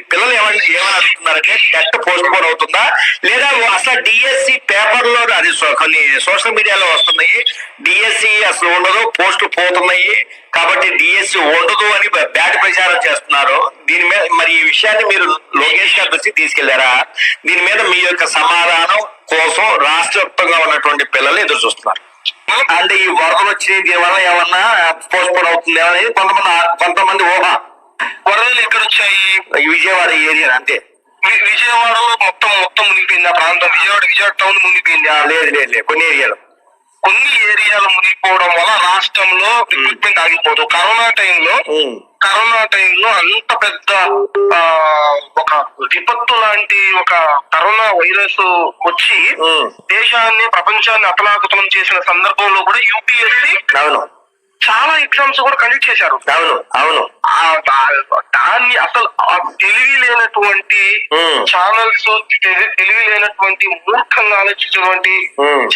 పిల్లలు ఏమని ఏమని అడుగుతున్నారంటే టెట్ పోస్ట్ పోన్ అవుతుందా? లేదా అసలు డిఎస్సి పేపర్లో అది కొన్ని సోషల్ మీడియాలో వస్తున్నాయి. డిఎస్సి అసలు ఉండదు పోస్ట్ పోతున్నాయి. కాబట్టి డిఎస్సి ఉండదు అని బ్యాట్ ప్రచారం చేస్తున్నారు. దీని మీద మరి ఈ విషయాన్ని మీరు లోకేష్ గారి దృష్టికి తీసుకెళ్ళారా? దీని మీద మీ యొక్క సమాధానం కోసం రాష్ట్ర వ్యాప్తంగా ఉన్నటువంటి పిల్లలు ఎదురు చూస్తున్నారు. అంటే ఈ వరదలు వచ్చినాయి దీనివల్ల ఏమన్నా పోస్ట్ పోన్ అవుతుంది అనేది కొంతమంది కొంతమంది ఊహ. వరదలు ఎక్కడ వచ్చాయి విజయవాడ ఏరియా అంతే. విజయవాడలో మొత్తం మొత్తం మునిగిపోయింది ఆ ప్రాంతం? విజయవాడ విజయవాడ టౌన్ మునిగిపోయింది? లేదు లేదు లేదు కొన్ని ఏరియాలు. కొన్ని ఏరియాలు మునిగిపోవడం వల్ల రాష్ట్రంలో రిక్రూట్మెంట్ ఆగిపోదు. కరోనా టైంలో కరోనా టైంలో అంత పెద్ద ఒక విపత్తు లాంటి ఒక కరోనా వైరస్ వచ్చి. దేశాన్ని ప్రపంచాన్ని అతలాకుతలం చేసిన సందర్భంలో కూడా యూపీఎస్సి చాలా ఎగ్జామ్స్ కూడా కండక్ట్ చేశారు అవును అవును దాన్ని అసలు తెలివి లేనటువంటి. ఛానల్స్ తెలివి లేనటువంటి మూర్ఖంగా ఆలోచించినటువంటి.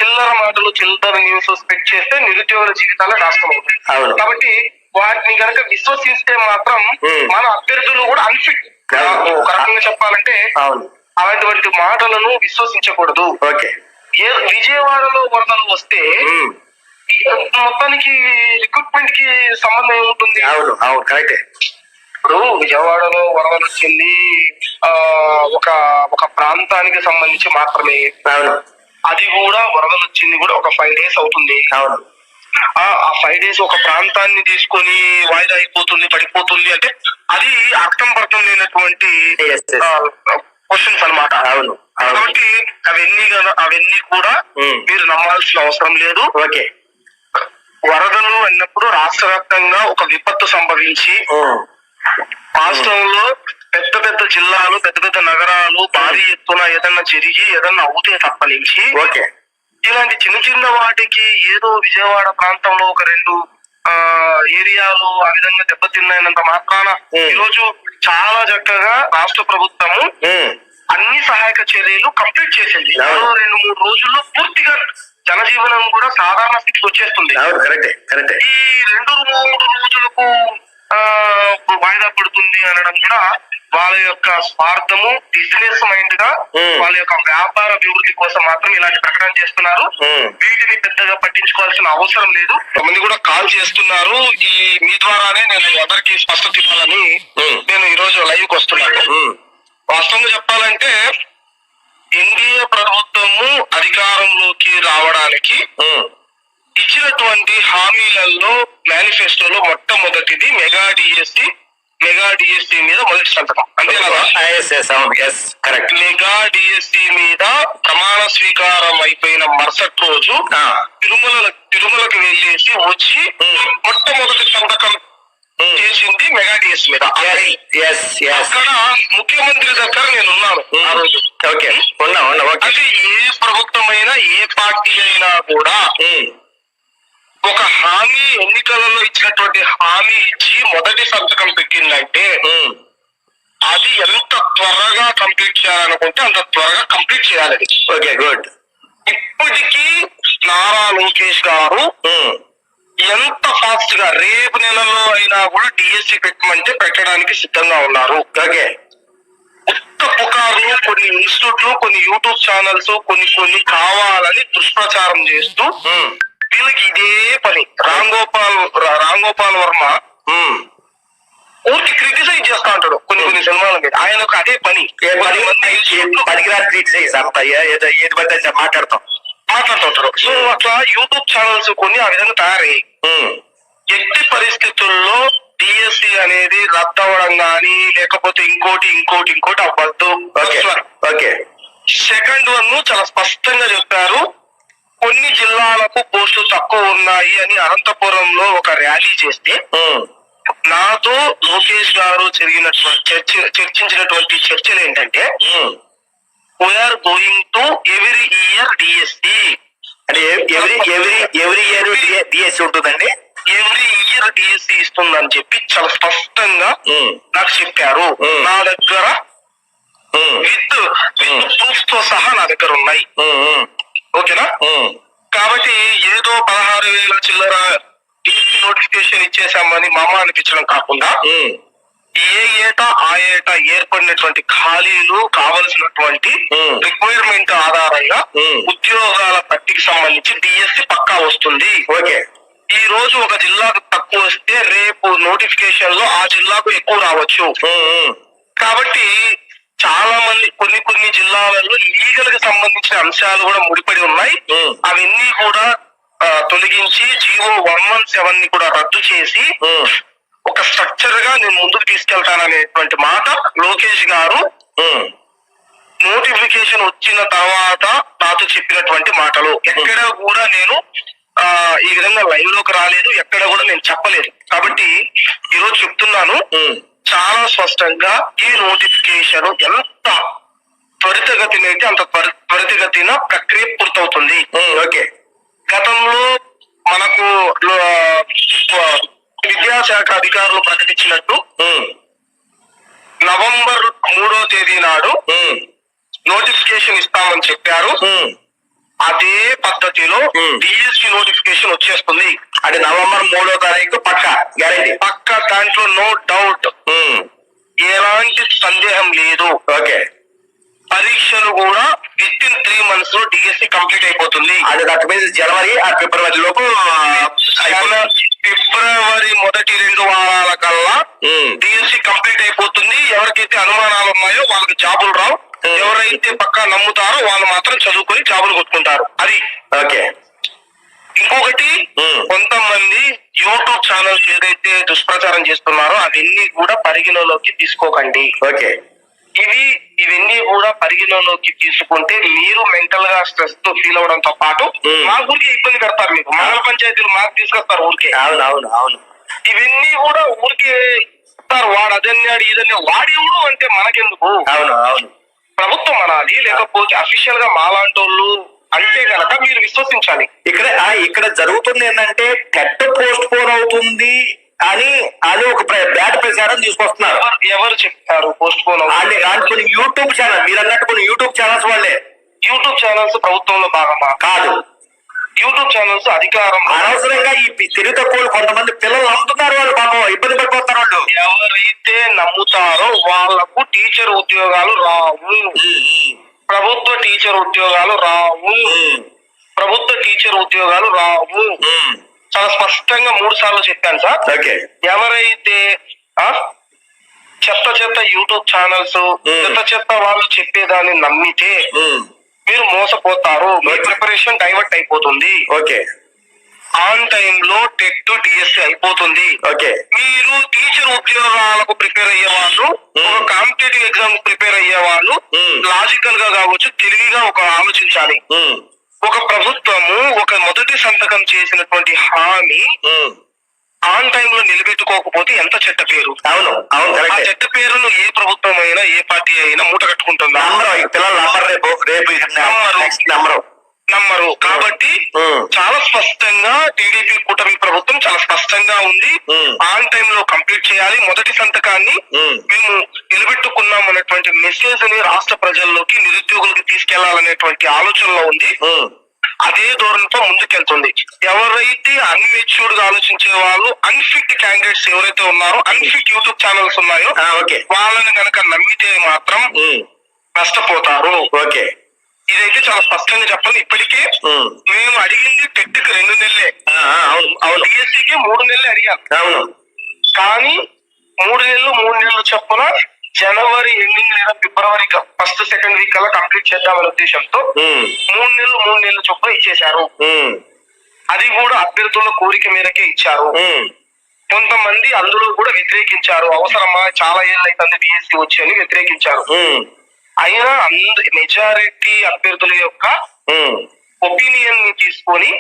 చిల్లర మాటలు చిల్లర న్యూస్ స్ప్రెడ్ చేస్తే నిరుద్యోగుల జీవితాలే నాశనం అవును. కాబట్టి వాటిని కనుక విశ్వసిస్తే మాత్రం. మన అభ్యర్థులు కూడా అన్ఫిట్. ఒక రకంగా చెప్పాలంటే అలాంటి మాటలను విశ్వసించకూడదు ఓకే విజయవాడలో వరదలు వస్తే మొత్తానికి రిక్రూట్మెంట్కి సంబంధం ఏముంటుంది? అవును అవును కరెక్టే. ఇప్పుడు విజయవాడలో వరదలు వచ్చింది ఆ ఒక ఒక ప్రాంతానికి సంబంధించి మాత్రమే. అవును. అది కూడా వరదలు వచ్చింది కూడా ఒక ఫైవ్ డేస్ అవుతుంది. అవును. ఆ ఫైవ్ డేస్ ఒక ప్రాంతాన్ని తీసుకొని వాయిదా అయిపోతుంది పడిపోతుంది అంటే అది అర్థం పర్థం లేనటువంటి. క్వశ్చన్స్ అన్నమాట. అవును కాబట్టి అవన్నీ అవన్నీ కూడా. మీరు నమ్మాల్సిన అవసరం లేదు. ఓకే. వరదలు అన్నప్పుడు రాష్ట్ర వ్యాప్తంగా ఒక విపత్తు సంభవించి. రాష్ట్రంలో పెద్ద పెద్ద జిల్లాలు పెద్ద పెద్ద నగరాలు భారీ ఎత్తున ఏదన్నా జరిగి ఏదన్నా అవుతే తప్పనించి ఓకే ఇలాంటి చిన్న చిన్న వాటికి ఏదో విజయవాడ ప్రాంతంలో ఒక రెండు ఆ ఏరియాలు ఆ విధంగా దెబ్బతిన్నాయనంత మాత్రాన Hmm. ఈరోజు చాలా చక్కగా రాష్ట్ర ప్రభుత్వము. అన్ని సహాయక చర్యలు కంప్లీట్ చేసింది రెండు మూడు రోజుల్లో పూర్తిగా జనజీవనం కూడా సాధారణ స్థితికి వచ్చేస్తుంది అవును కరెక్టే కరెక్టే ఈ రెండు మూడు రోజులకు ఆ వాయిదా పడుతుంది అనడం కూడా వాళ్ళ యొక్క స్వార్థము బిజినెస్ మైండ్గా. వాళ్ళ యొక్క వ్యాపార అభివృద్ధి కోసం మాత్రం ఇలాంటి ప్రకటన చేస్తున్నారు. వీటిని పెద్దగా పట్టించుకోవాల్సిన అవసరం లేదు కొంతమంది కూడా కాల్ చేస్తున్నారు ఈ మీ ద్వారానే నేను అందరికి స్పష్టత ఇవ్వాలని. నేను ఈ రోజు లైవ్కి వస్తున్నాను. వాస్తవంగా చెప్పాలంటే ఎన్డీఏ ప్రభుత్వము అధికారంలోకి రావడానికి. ఇచ్చినటువంటి హామీలలో మేనిఫెస్టోలో మొట్టమొదటిది మెగా డిఎస్సి మెగా డిఎస్సి మీద మొదటి సంతకం కరెక్ట్ మెగా డిఎస్సి మీద ప్రమాణ స్వీకారం అయిపోయిన మరుసటి రోజు. తిరుమల తిరుమలకు వెళ్ళేసి వచ్చి. మొట్టమొదటి సంతకం. చేసింది మెగా డిఎస్సి మీద. అక్కడ ముఖ్యమంత్రి దగ్గర నేను ఉన్నాను. ఓకే ఉన్నా ఉన్నా. ఓకే అంటే ఏ ప్రభుత్వమైనా ఏ పార్టీ అయినా కూడా ఉమ్. ఒక హామీ ఎన్నికలలో ఇచ్చినటువంటి హామీ ఇచ్చి మొదటి సంతకం పెట్టిందంటే. అది ఎంత త్వరగా కంప్లీట్ చేయాలనుకుంటే అంత త్వరగా కంప్లీట్ చేయాలి. ఓకే గుడ్ ఇప్పటికీ నారా లోకేష్ గారు. ఎంత ఫాస్ట్గా రేపు నెలలో అయినా కూడా డిఎస్సి పెట్టమంటే పెట్టడానికి సిద్ధంగా ఉన్నారు. ఓకే? ఉత్త పుకార్లు కొన్ని ఇన్స్టిట్యూట్లు కొన్ని యూట్యూబ్ ఛానల్స్ కొన్ని కొన్ని కావాలని దుష్ప్రచారం చేస్తూ. వీళ్ళకి ఇదే పని. రామ్ గోపాల్ రామ్ గోపాల్ వర్మ. ఊరికి క్రిటిసైజ్ చేస్తా ఉంటాడు కొన్ని కొన్ని సినిమాల మీద ఆయనకు అదే పని. ఏ పది మంది పనికిరాని క్రిటిసైజ్? అంతా ఏదో పడితే మాట్లాడతాం. మాట్లాడుతుంటారు. సో అట్లా యూట్యూబ్ ఛానల్స్ కొన్ని ఆ విధంగా తయారయ్యాయి. ఎట్టి పరిస్థితుల్లో డిఎస్సి అనేది రద్దు అవ్వడం కానీ లేకపోతే ఇంకోటి ఇంకోటి ఇంకోటి అవ్వద్దు. ఓకే. సెకండ్ వన్ చాలా స్పష్టంగా చెప్పారు. కొన్ని జిల్లాలకు పోస్టులు తక్కువ ఉన్నాయి అని అనంతపురంలో ఒక ర్యాలీ చేస్తే. నాతో లోకేష్ గారు జరిగినటువంటి చర్చ చర్చించినటువంటి చర్చలు ఏంటంటే. We're going to every year DSC అంటే every every every year DSC ఉంటుందండి ఎవ్రీ ఇయర్ డిఎస్సి ఇస్తుందని చెప్పి చాలా స్పష్టంగా. నాకు చెప్పారు. నా దగ్గర. విత్ ప్రూఫ్తో సహా నా దగ్గర ఉన్నాయి. ఓకేనా. కాబట్టి ఏదో పదహారు వేల చిల్లర డిఎస్సి నోటిఫికేషన్ ఇచ్చేసామని మామ అనిపించడం కాకుండా. ఏ ఏటా ఆ ఏటా ఏర్పడినటువంటి ఖాళీలు కావలసినటువంటి. రిక్వైర్మెంట్ ఆధారంగా. ఉద్యోగాల పట్టికి సంబంధించి డిఎస్సి పక్కా వస్తుంది ఓకే ఈ రోజు ఒక జిల్లాకు తక్కువ వస్తే రేపు నోటిఫికేషన్లో ఆ జిల్లాకు ఎక్కువ రావచ్చు. కాబట్టి చాలా మంది కొన్ని కొన్ని జిల్లాలలో లీగల్కి సంబంధించిన అంశాలు కూడా ముడిపడి ఉన్నాయి. అవన్నీ కూడా తొలగించి జియో వన్ వన్ సెవెన్ని కూడా రద్దు చేసి ఒక స్ట్రక్చర్గా నేను ముందుకు తీసుకెళ్తాననేటువంటి మాట లోకేష్ గారు. నోటిఫికేషన్ వచ్చిన తర్వాత నాతో చెప్పినటువంటి మాటలు. ఎక్కడ కూడా నేను ఆ ఈ విధంగా లైవ్లోకి రాలేదు ఎక్కడ కూడా నేను చెప్పలేదు. కాబట్టి ఈ రోజు చెప్తున్నాను. చాలా స్పష్టంగా ఈ నోటిఫికేషన్ ఎంత త్వరితగతిన అయితే అంత త్వరి- త్వరితగతిన ప్రక్రియ పూర్తవుతుంది. ఓకే. గతంలో మనకు ఆ, విద్యాశాఖ అధికారులు ప్రకటించినట్టు నవంబర్ మూడో తేదీ నాడు నోటిఫికేషన్ ఇస్తామని చెప్పారు. అదే పద్ధతిలో. డిఎస్సి నోటిఫికేషన్ వచ్చేస్తుంది. అంటే నవంబర్ మూడో తారీఖు పక్క గ్యారంటీ. పక్క దాంట్లో నో డౌట్. ఎలాంటి సందేహం లేదు. ఓకే. పరీక్షలు కూడా విత్ ఇన్ త్రీ మంత్స్లో డిఎస్సి కంప్లీట్ అయిపోతుంది. అది దట్ మీన్స్ జనవరి ఆ ఫిబ్రవరి లోపు. ఫిబ్రవరి మొదటి రెండు వారాల కల్లా డిఎస్సి కంప్లీట్ అయిపోతుంది. ఎవరికైతే అనుమానాలు ఉన్నాయో వాళ్ళకి జాబులు రావు. ఎవరైతే పక్కా నమ్ముతారో వాళ్ళు మాత్రం చదువుకొని జాబులు కొట్టుకుంటారు. అది. ఓకే. ఇంకొకటి. కొంతమంది యూట్యూబ్ ఛానల్స్ ఏదైతే దుష్ప్రచారం చేస్తున్నారో అవన్నీ కూడా పరిగణలోకి తీసుకోకండి. ఓకే. ఇవి ఇవన్నీ కూడా పరిగణలోకి తీసుకుంటే మీరు మెంటల్గా స్ట్రెస్తో ఫీల్ అవడంతో పాటు. మా ఊరికి ఇబ్బంది పెడతారు మీకు. మండల పంచాయతీలు మాకు తీసుకొస్తారు ఊరికే. అవును అవును అవును. ఇవన్నీ కూడా ఊరికే ఇస్తారు. వాడు అదన్నాడు ఇదన్నా వాడెవడు అంటే మనకెందుకు? అవును అవును. ప్రభుత్వం అనాలి లేకపోతే అఫీషియల్గా మాలాంటి వాళ్ళు అంటే గనక మీరు విశ్వసించాలి. ఇక్కడ ఆ, ఇక్కడ జరుగుతుంది ఏంటంటే టెట్ పోస్ట్ పోన్ అవుతుంది అని అది ఒక బ్యాడ్ ప్రచారం తీసుకొస్తున్నారు. ఎవరు చెప్తారు పోస్ట్ పోన్ అంటే కొన్ని యూట్యూబ్ ఛానల్ మీరు అన్నట్టు కొన్ని యూట్యూబ్ ఛానల్స్ వాళ్ళే. యూట్యూబ్ ఛానల్స్ ప్రభుత్వంలో భాగమా? కాదు. యూట్యూబ్ ఛానల్స్ అధికారం అనవసరంగా ఈ తెలివి తక్కువ కొంతమంది పిల్లలు నమ్ముతున్నారు వాళ్ళు పాపం ఇబ్బంది పడిపోతున్నారు వాళ్ళు. ఎవరైతే నమ్ముతారో వాళ్ళకు టీచర్ ఉద్యోగాలు రావు. ప్రభుత్వ టీచర్ ఉద్యోగాలు రావు. ప్రభుత్వ టీచర్ ఉద్యోగాలు రావు. చాలా స్పష్టంగా మూడు సార్లు చెప్పాను సార్. ఓకే. ఎవరైతే చెత్త చెత్త యూట్యూబ్ ఛానల్స్ చెత్త చెత్త వాళ్ళు చెప్పేదాన్ని నమ్మితే మీరు మోసపోతారు. మీ ప్రిపరేషన్ డైవర్ట్ అయిపోతుంది. ఓకే. ఆన్ టైమ్లో టెట్ టు డిఎస్సి అయిపోతుంది. ఓకే. మీరు టీచర్ ఉద్యోగాలకు ప్రిపేర్ అయ్యే వాళ్ళు ఒక కాంపిటేటివ్ ఎగ్జామ్ ప్రిపేర్ అయ్యే వాళ్ళు. లాజికల్గా కావచ్చు తెలివిగా ఒక ఆలోచించాలి. ఒక ప్రభుత్వము ఒక మొదటి సంతకం చేసినటువంటి హామీ ఆన్ టైమ్లో నిలబెట్టుకోకపోతే ఎంత చెడ్డ పేరు? అవును అవును ఆ చెడ్డ పేరును ఏ ప్రభుత్వం అయినా ఏ పార్టీ అయినా మూట కట్టుకుంటుందా? నంబరు పిల్లలు నంబర్ రేపు రేపు నమ్మరు. Next number. నమ్మరు. కాబట్టి. చాలా స్పష్టంగా టీడీపీ కూటమి ప్రభుత్వం చాలా స్పష్టంగా ఉంది. ఆన్ టైమ్లో కంప్లీట్ చేయాలి. మొదటి సంతకాన్ని. మేము నిలబెట్టుకున్నాం అనేటువంటి మెసేజ్ని రాష్ట్ర ప్రజల్లోకి నిరుద్యోగులకు తీసుకెళ్ళాలనేటువంటి ఆలోచనలో ఉంది. అదే ధోరణితో ముందుకెళ్తుంది. ఎవరైతే అన్మెచ్యూర్డ్గా ఆలోచించే వాళ్ళు అన్ఫిట్ క్యాండిడేట్స్ ఎవరైతే ఉన్నారో అన్ఫిట్ యూట్యూబ్ ఛానల్స్ ఉన్నాయో ఓకే. వాళ్ళని కనుక నమ్మితే మాత్రం నష్టపోతారు. ఓకే. ఇదైతే చాలా స్పష్టంగా చెప్పాలి. ఇప్పటికే మేము అడిగింది టెట్కి రెండు నెలలే. డిఎస్సికి మూడు నెలలు అడిగాం. అవును. కానీ మూడు నెలలు మూడు నెలలు చొప్పున జనవరి ఎండింగ్ లేదా ఫిబ్రవరి ఫస్ట్ సెకండ్ వీక్ కల్లా కంప్లీట్ చేద్దామనే ఉద్దేశంతో మూడు నెలలు మూడు నెలలు చొప్పున ఇచ్చేశారు. అది కూడా అభ్యర్థుల కోరిక మేరకే ఇచ్చారు. కొంతమంది అందులో కూడా వ్యతిరేకించారు. అవసరమా? చాలా ఏళ్ళు అవుతుంది బిఎస్సి వచ్చి అని వ్యతిరేకించారు. అయినా అంద మెజారిటీ అభ్యర్థుల యొక్క ఒపీనియన్ని తీసుకొని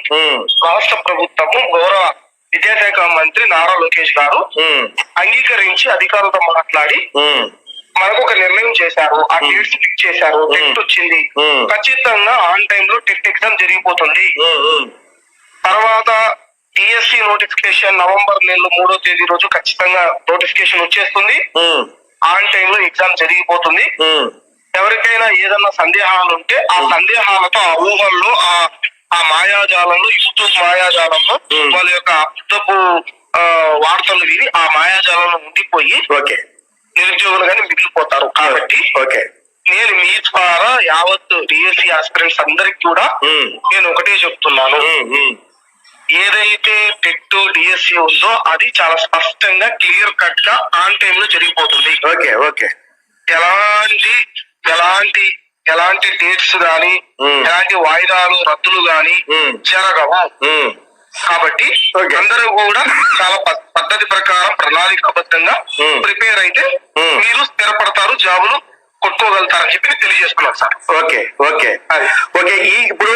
రాష్ట్ర ప్రభుత్వము గౌరవ విద్యాశాఖ మంత్రి నారా లోకేష్ గారు అంగీకరించి అధికారులతో మాట్లాడి మనకు ఒక నిర్ణయం చేశారు. ఆ డేట్స్ ఫిక్స్ చేశారు. టెస్ట్ వచ్చింది. ఖచ్చితంగా ఆన్ టైమ్లో టెట్ ఎగ్జామ్ జరిగిపోతుంది. తర్వాత టిఎస్సి నోటిఫికేషన్ నవంబర్ నెలలో మూడో తేదీ రోజు ఖచ్చితంగా నోటిఫికేషన్ వచ్చేస్తుంది. ఆన్ టైమ్లో ఎగ్జామ్ జరిగిపోతుంది. ఎవరికైనా ఏదన్నా సందేహాలు ఉంటే ఆ సందేహాలతో ఆ ఊహల్లో ఆ ఆ మాయాజాలంలో యూట్యూబ్ మాయాజాలంలో. వాళ్ళ యొక్క ఆ, వార్తలు విని ఆ మాయాజాలంలో ఉండిపోయి ఓకే. నిరుద్యోగులుగానే మిగిలిపోతారు. కాబట్టి ఓకే. నేను మీ ద్వారా యావత్ డిఎస్సి ఆస్పిరెంట్స్ అందరికి కూడా నేను ఒకటే చెప్తున్నాను. ఏదైతే టెట్ డిఎస్సి ఉందో అది చాలా స్పష్టంగా క్లియర్ కట్గా ఆన్ టైం లో జరిగిపోతుంది. Okay okay. ఎలాంటి ఎలాంటి ఎలాంటి డేట్స్ గాని. ఎలాంటి వాయిదాలు రద్దులు గాని. జరగవు కాబట్టి. అందరూ కూడా చాలా పద్ధతి ప్రకారం ప్రణాళికాబద్ధంగా. ప్రిపేర్ అయితే. మీరు స్థిరపడతారు జాబులు కొట్టుకోగలుగుతారని చెప్పి నేను తెలియజేస్తున్నాను సార్ ఓకే ఓకే. ఓకే ఈ ఇప్పుడు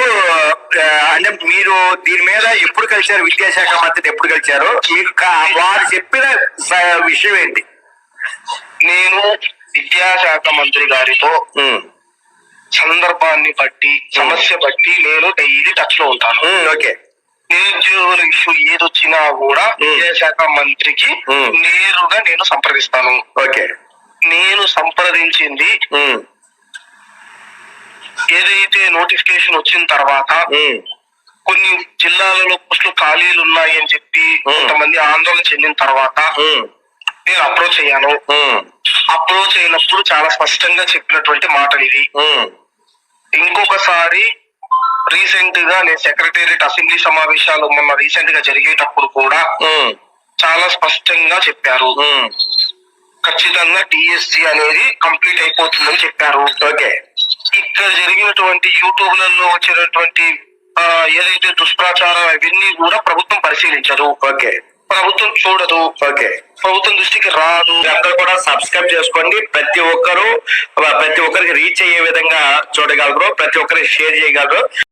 అంటే మీరు దీని మీద ఎప్పుడు కలిశారు విద్యాశాఖ మంత్రిని ఎప్పుడు కలిశారు మీకు వారు చెప్పిన విషయం ఏంటి విద్యాశాఖ మంత్రి గారితో సందర్భాన్ని బట్టి సమస్య బట్టి నేను డైలీ టచ్లో ఉంటాను ఓకే. నిరుద్యోగుల ఇష్యూ ఏదొచ్చినా కూడా. విద్యాశాఖ మంత్రికి. నేరుగా నేను సంప్రదిస్తాను. ఓకే. నేను సంప్రదించింది ఏదైతే నోటిఫికేషన్ వచ్చిన తర్వాత కొన్ని జిల్లాలలో పోస్టులు ఖాళీలు ఉన్నాయి అని చెప్పి. కొంతమంది ఆందోళన చెందిన తర్వాత నేను అప్రోచ్ అయ్యాను. అప్రోచ్ అయినప్పుడు చాలా స్పష్టంగా చెప్పినటువంటి మాటలు ఇది. ఇంకొకసారి రీసెంట్గా నేను సెక్రటేరియట్ అసెంబ్లీ సమావేశాలు మొన్న రీసెంట్గా జరిగేటప్పుడు కూడా చాలా స్పష్టంగా చెప్పారు. ఖచ్చితంగా డిఎస్సి అనేది కంప్లీట్ అయిపోతుందని చెప్పారు. ఓకే. ఇక్కడ జరిగినటువంటి యూట్యూబ్లలో వచ్చినటువంటి ఏదైతే దుష్ప్రచారం అవన్నీ కూడా ప్రభుత్వం పరిశీలించదు. ఓకే. ప్రభుత్వం చూడదు. ఓకే. ప్రభుత్వం దృష్టికి రాదు. అందరూ కూడా సబ్స్క్రైబ్ చేసుకోండి. ప్రతి ఒక్కరు ప్రతి ఒక్కరికి రీచ్ అయ్యే విధంగా చూడగలరు. ప్రతి ఒక్కరికి షేర్ చేయగలరు.